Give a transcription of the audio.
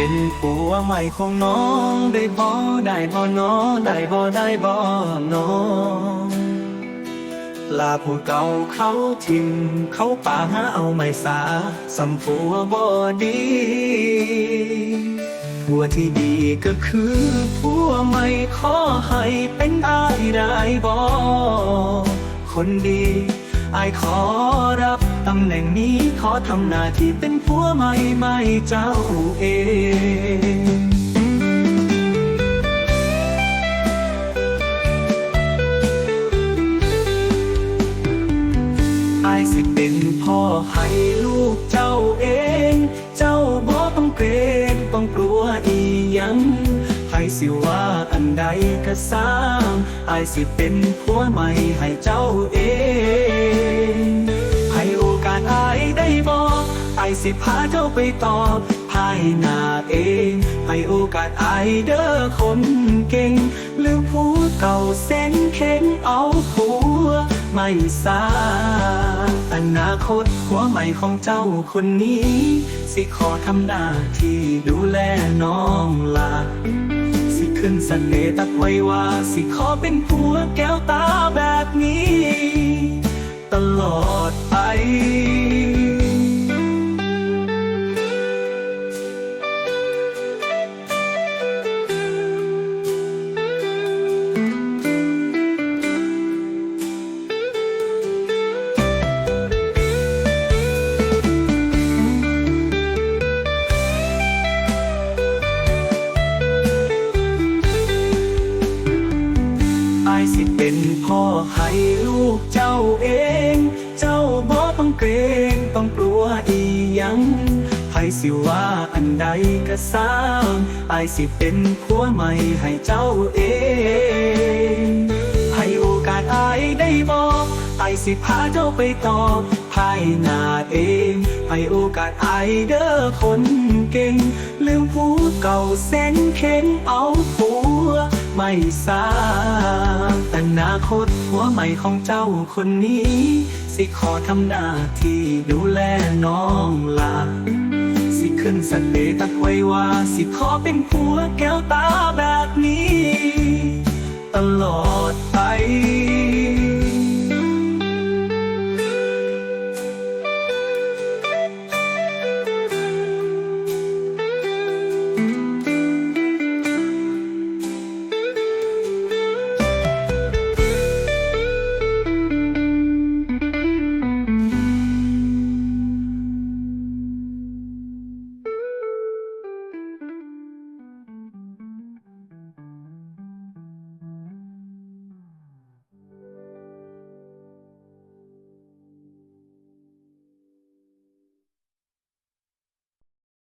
เป็นปัวใหม่ของน้องได้บ่ได้บ่น้อได้บ่ได้บ่น้องลาผู้เก่าเขาทิมเขาป่าหาเอาไม่สาสำผัวบ่ดีผัวที่ดีก็คือผัวไม่ขอให้เป็นอายได้บ่คนดี ไอขอรับตำแหน่งนี้ขอทำหน้าที่เป็นผัวใหม่ไม่เจ้าเองอายสิเป็นพ่อให้ลูกเจ้าเอง เจ้าบ่ต้องเกรงต้องกลัวอียัง สิว่าอันใดก็สร้างอายสิเป็นผัวใหม่ให้เจ้าเองให้โอกาสอายได้บอกอายสิพาเจ้าไปต่อภายหน้าเอง ให้โอกาสอายเด้อคนเก่ง หรือผู้เก่าเส้นเข็นเอาผัวไม่สาอนาคตหัวใหม่ของเจ้าคนนี้ สิขอทำหน้าที่ดูแลน้อง ขึ้นสเตตัสไว้ว่าสิขอเป็นผัวแก้วตาแบบนี้ ตลอดไป สิเป็นพ่อให้ลูกเจ้าเอง เจ้าบ่ต้องเกรงต้องกลัวอีหยังใครสิว่าอันใดก็สร้างไอสิเป็นผัวใหม่ให้เจ้าเอง ให้โอกาสไอได้บอกไอสิพาเจ้าไปต่อภายหน้าเองให้โอกาสไอเด้อคนเก่ง ลืมผู้เก่าเส้นเข็นเอาผัว ไม่สาแต่นาคตหัวใหม่ของเจ้าคนนี้ สิขอทำหน้าที่ดูแลน้องลาสิขึ้นสเตตัสไว้ว่า สิขอเป็นผัวแก้วตาแบบนี้ ตลอดไป